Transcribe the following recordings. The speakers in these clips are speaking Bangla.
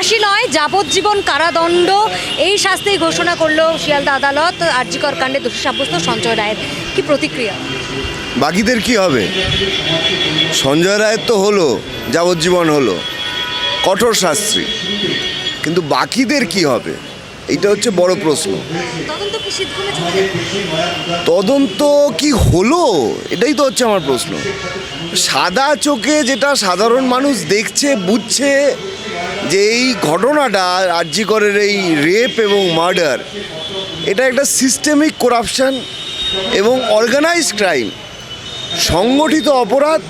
ফাঁসি নয় যাবজ্জীবন কারাদণ্ড। এই শাস্তি ঘোষণা করল শিয়ালদা আদালত। আরজিকর কাণ্ডে দোষী সাব্যস্ত সঞ্জয় রায়ের কি প্রতিক্রিয়া? বাকিদের কি হবে? সঞ্জয় রায়ের তো হলো যাবজ্জীবন হলো। কঠোর শাস্ত্রী কিন্তু বাকিদের কি হবে? এটা হচ্ছে বড় প্রশ্ন। তদন্ত কি হলো? এটাই তো হচ্ছে আমার প্রশ্ন। সাদা চোখে যেটা সাধারণ মানুষ দেখছে বুঝছে যে এই ঘটনাটা আর্যিকরের এই রেপ এবং মার্ডার, এটা একটা সিস্টেমিক করাপশন এবং অর্গানাইজ ক্রাইম সংগঠিত অপরাধ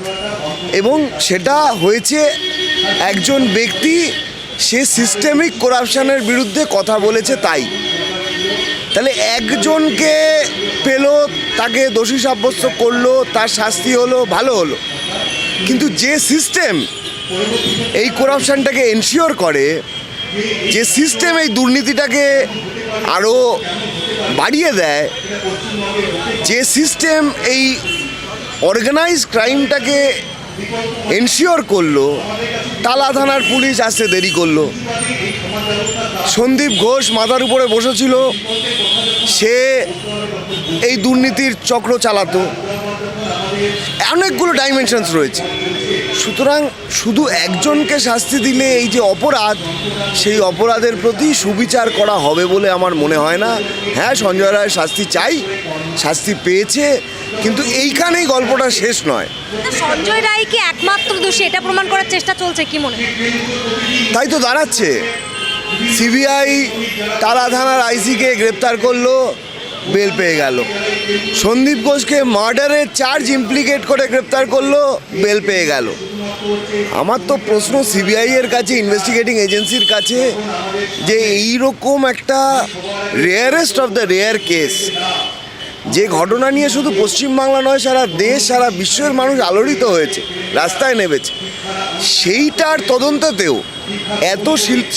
এবং সেটা হয়েছে একজন ব্যক্তি, সে সিস্টেমিক করাপশনের বিরুদ্ধে কথা বলেছে তাই। তাহলে একজনকে পেল, তাকে দোষী সাব্যস্ত করল, তার শাস্তি হলো, ভালো হলো। কিন্তু যে সিস্টেম এই করাপশনটাকে এনশিওর করে যে সিস্টেম এই দুর্নীতিটাকে আরও বাড়িয়ে দেয়, যে সিস্টেম এই অর্গানাইজ ক্রাইমটাকে এনশিওর করল টালা থানার পুলিশ আসতে দেরি করল। সন্দীপ ঘোষ মাথার উপরে বসেছিল, সে এই দুর্নীতির চক্র চালাতো। অনেকগুলো ডাইমেনশনস রয়েছে। সুতরাং শুধু একজনকে শাস্তি দিলে এই যে অপরাধ সেই অপরাধের প্রতি সুবিচার করা হবে বলে আমার মনে হয় না। হ্যাঁ সঞ্জয় রায় শাস্তি চাই শাস্তি পেয়েছে কিন্তু এইখানেই গল্পটা শেষ নয়। সঞ্জয় রায় কি একমাত্র দোষী? এটা প্রমাণ করার চেষ্টা চলছে কি মনে তাই তো দাঁড়াচ্ছে। সিবিআই তারা থানার আইসিকে গ্রেপ্তার করল বেল পেয়ে গেল। সন্দীপ ঘোষকে মার্ডারের চার্জ ইমপ্লিকেট করে গ্রেপ্তার করল বেল পেয়ে গেল। আমার তো প্রশ্ন সিবিআই এর কাছে ইনভেস্টিগেটিং এজেন্সির কাছে, যে এইরকম একটা rarest of the rare case যে ঘটনা নিয়ে শুধু পশ্চিমবাংলা নয়, সারা দেশ, সারা বিশ্বের মানুষ আলোড়িত হয়েছে, রাস্তায় নেমেছে। সেইটার তদন্ততেও এত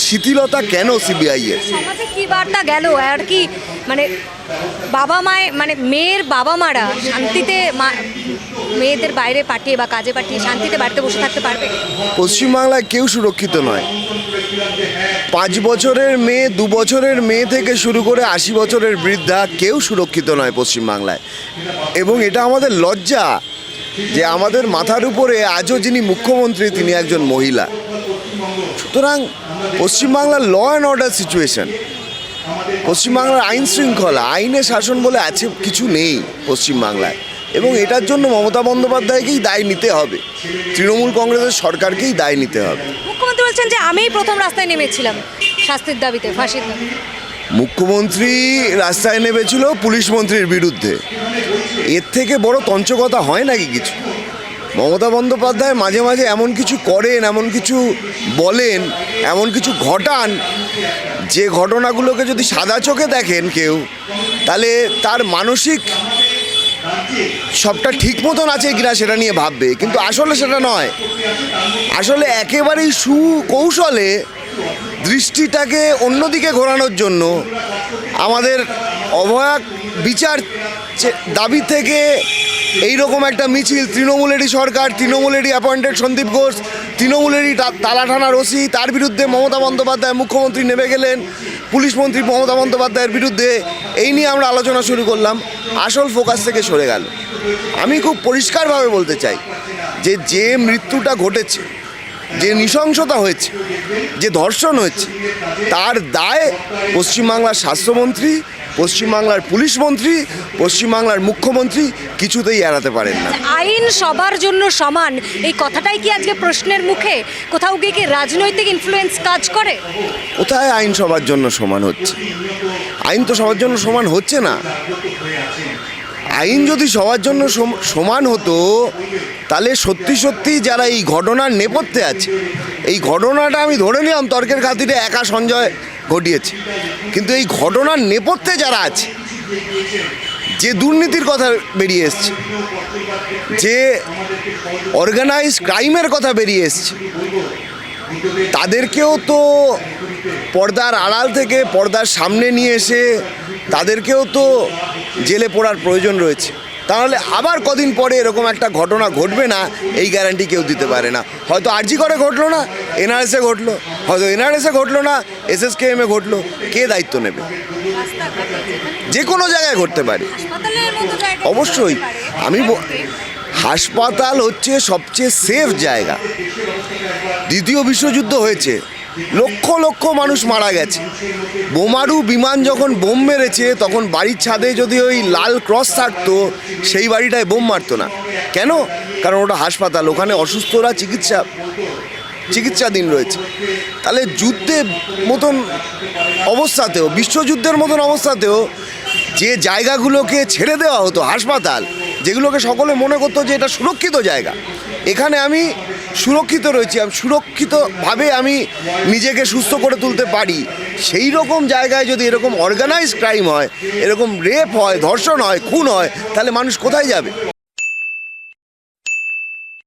শিথিলতা কেন সিবিআই এর? কি বার্তা গেল? আর কি মানে বাবা মায় মানে মেয়ের বাবা মারা শান্তিতে মেয়েদের বাইরে পাঠিয়ে বা কাজে পাঠিয়ে শান্তিতে বাড়িতে বসে থাকতে পারবে? পশ্চিমবাংলায় কেউ সুরক্ষিত নয়। পাঁচ বছরের মেয়ে, দু বছরের মেয়ে থেকে শুরু করে আশি বছরের বৃদ্ধা কেউ সুরক্ষিত নয় পশ্চিমবাংলায়। এবং এটা আমাদের লজ্জা যে আমাদের মাথার উপরে আজও যিনি মুখ্যমন্ত্রী, তিনি একজন মহিলা। সুতরাং পশ্চিমবাংলার ল অ্যান্ড অর্ডার সিচুয়েশন পশ্চিমবাংলার আইন শৃঙ্খলা আইনের শাসন বলে আছে কিছু নেই পশ্চিমবাংলায়। এবং এটার জন্য মমতা বন্দ্যোপাধ্যায়কেই দায় নিতে হবে। তৃণমূল কংগ্রেসের সরকারকেই দায় নিতে হবে। মুখ্যমন্ত্রী বলছেন যে আমিই প্রথম রাস্তায় নেমেছিলাম শাস্তির দাবিতে ফাঁসির দাবিতে। মুখ্যমন্ত্রী রাস্তায় নেমেছিল পুলিশ মন্ত্রীর বিরুদ্ধে। এর থেকে বড় তঞ্চকতা হয় নাকি কিছু? মমতা বন্দ্যোপাধ্যায় মাঝে মাঝে এমন কিছু করেন এমন কিছু বলেন এমন কিছু ঘটান যে ঘটনাগুলোকে যদি সাদা চোখে দেখেন কেউ তাহলে তার মানসিক সবটা ঠিক মতন আছে কিনা সেটা নিয়ে ভাববে, কিন্তু আসলে সেটা নয়। আসলে একেবারেই সুকৌশলে দৃষ্টিটাকে অন্যদিকে ঘোরানোর জন্য আমাদের অভয়াক বিচার দাবি থেকে এই রকম একটা মিছিল, তৃণমূলেরই সরকার, তৃণমূলেরই অ্যাপয়েন্টেড সন্দীপ ঘোষ, তৃণমূলেরই তালাঠানার ওসি তার বিরুদ্ধে মমতা বন্দ্যোপাধ্যায় মুখ্যমন্ত্রী নেমে গেলেন, পুলিশ মন্ত্রী মমতা বন্দ্যোপাধ্যায়ের বিরুদ্ধে এই নিয়ে আমরা আলোচনা শুরু করলাম। আসল ফোকাস থেকে সরে গেল। আমি খুব পরিষ্কারভাবে বলতে চাই যে যে মৃত্যুটা ঘটেছে, যে নৃশংসতা হয়েছে, যে ধর্ষণ হয়েছে, তার দায় পশ্চিমবাংলার স্বাস্থ্যমন্ত্রী পশ্চিমবাংলার পুলিশ মন্ত্রী পশ্চিমবাংলার মুখ্যমন্ত্রী কিছুতেই এড়াতে পারেন না। আইন সবার জন্য সমান। এই কথাটাই কি আজকে প্রশ্নের মুখে? কোথাও গিয়ে কি রাজনৈতিক ইনফ্লুয়েন্স কাজ করে? কোথায় আইন সবার জন্য সমান হচ্ছে? আইন তো সবার জন্য সমান হচ্ছে না। আইন যদি সবার জন্য সম- সমান হতো তাহলে সত্যি সত্যি যারা এই ঘটনার নেপথ্যে আছে এই ঘটনাটা আমি ধরে নিলাম তর্কের খাতিরে একা সঞ্জয় ঘটিয়েছে। কিন্তু এই ঘটনার নেপথ্যে যারা আছে, যে দুর্নীতির কথা বেরিয়ে এসছে, যে অর্গানাইজ ক্রাইমের কথা বেরিয়ে এসছে, তাদেরকেও তো পর্দার আড়াল থেকে পর্দার সামনে নিয়ে এসে তাদেরকেও তো জেলে পড়ার প্রয়োজন রয়েছে। তাহলে আবার কদিন পরে এরকম একটা ঘটনা ঘটবে না, এই গ্যারান্টি কেউ দিতে পারে না। হয়তো আরজি করে ঘটলো না, এনআরএসে ঘটলো, হয়তো এনআরএসে ঘটলো না, এসএসকেএমে ঘটলো, কে দায়িত্ব নেবে? যে কোনো জায়গায় ঘটতে পারে। অবশ্যই, আমি হাসপাতাল হচ্ছে সবচেয়ে সেফ জায়গা। দ্বিতীয় বিশ্বযুদ্ধ হয়েছে লক্ষ লক্ষ মানুষ মারা গেছে। বোমারু বিমান যখন বোম মেরেছে, তখন বাড়ির ছাদে যদি ওই লাল ক্রস থাকতো, সেই বাড়িটায় বোম মারতো না। কেন? কারণ ওটা হাসপাতাল, ওখানে অসুস্থরা চিকিৎসা, চিকিৎসাধীন রয়েছে। তাহলে যুদ্ধের মতন অবস্থাতেও, বিশ্বযুদ্ধের মতন অবস্থাতেও যে জায়গাগুলোকে ছেড়ে দেওয়া হতো হাসপাতাল, যেগুলোকে সকলে মনে করতো যে এটা সুরক্ষিত জায়গা, এখানে আমি সুরক্ষিত রয়েছি আমি, সুরক্ষিতভাবে আমি নিজেকে সুস্থ করে তুলতে পারি। সেই রকম জায়গায় যদি এরকম অর্গানাইজ ক্রাইম হয়, এরকম রেপ হয়, ধর্ষণ হয়, খুন হয়, তাহলে মানুষ কোথায় যাবে?